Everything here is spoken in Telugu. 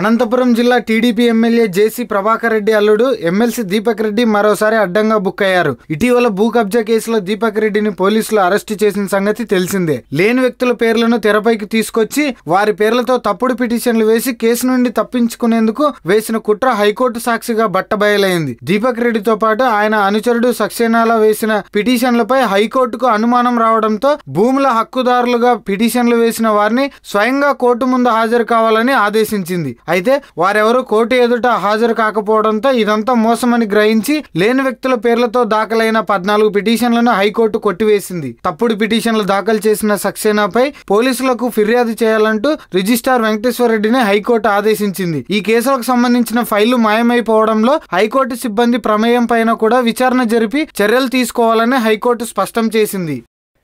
అనంతపురం జిల్లా TDP MLA JC Prabhakar Reddy అల్లుడు ఎమ్మెల్సీ దీపక్ రెడ్డి మరోసారి అడ్డంగా బుక్ అయ్యారు. ఇటీవల భూ కబ్జా కేసులో దీపక్ రెడ్డిని పోలీసులు అరెస్టు చేసిన సంగతి తెలిసిందే. లేని వ్యక్తుల పేర్లను తెరపైకి తీసుకొచ్చి వారి పేర్లతో తప్పుడు పిటిషన్లు వేసి కేసు నుండి తప్పించుకునేందుకు వేసిన కుట్ర హైకోర్టు సాక్షిగా బట్టబయలైంది. దీపక్ రెడ్డితో పాటు ఆయన అనుచరుడు సక్సేనాల వేసిన పిటిషన్లపై హైకోర్టుకు అనుమానం రావడంతో భూముల హక్కుదారులుగా పిటిషన్లు వేసిన వారిని స్వయంగా కోర్టు ముందు హాజరు కావాలని ఆదేశించింది. అయితే వారెవరూ కోర్టు ఎదుట హాజరు కాకపోవడంతో ఇదంతా మోసమని గ్రహించి లేని వ్యక్తుల పేర్లతో దాఖలైన పద్నాలుగు పిటిషన్లను హైకోర్టు కొట్టివేసింది. తప్పుడు పిటిషన్లు దాఖలు చేసిన సక్సేనాపై పోలీసులకు ఫిర్యాదు చేయాలంటూ రిజిస్ట్రార్ వెంకటేశ్వర రెడ్డిని హైకోర్టు ఆదేశించింది. ఈ కేసులకు సంబంధించిన ఫైళ్ళు మాయమైపోవడంలో హైకోర్టు సిబ్బంది ప్రమేయం పైన కూడా విచారణ జరిపి చర్యలు తీసుకోవాలని హైకోర్టు స్పష్టం చేసింది.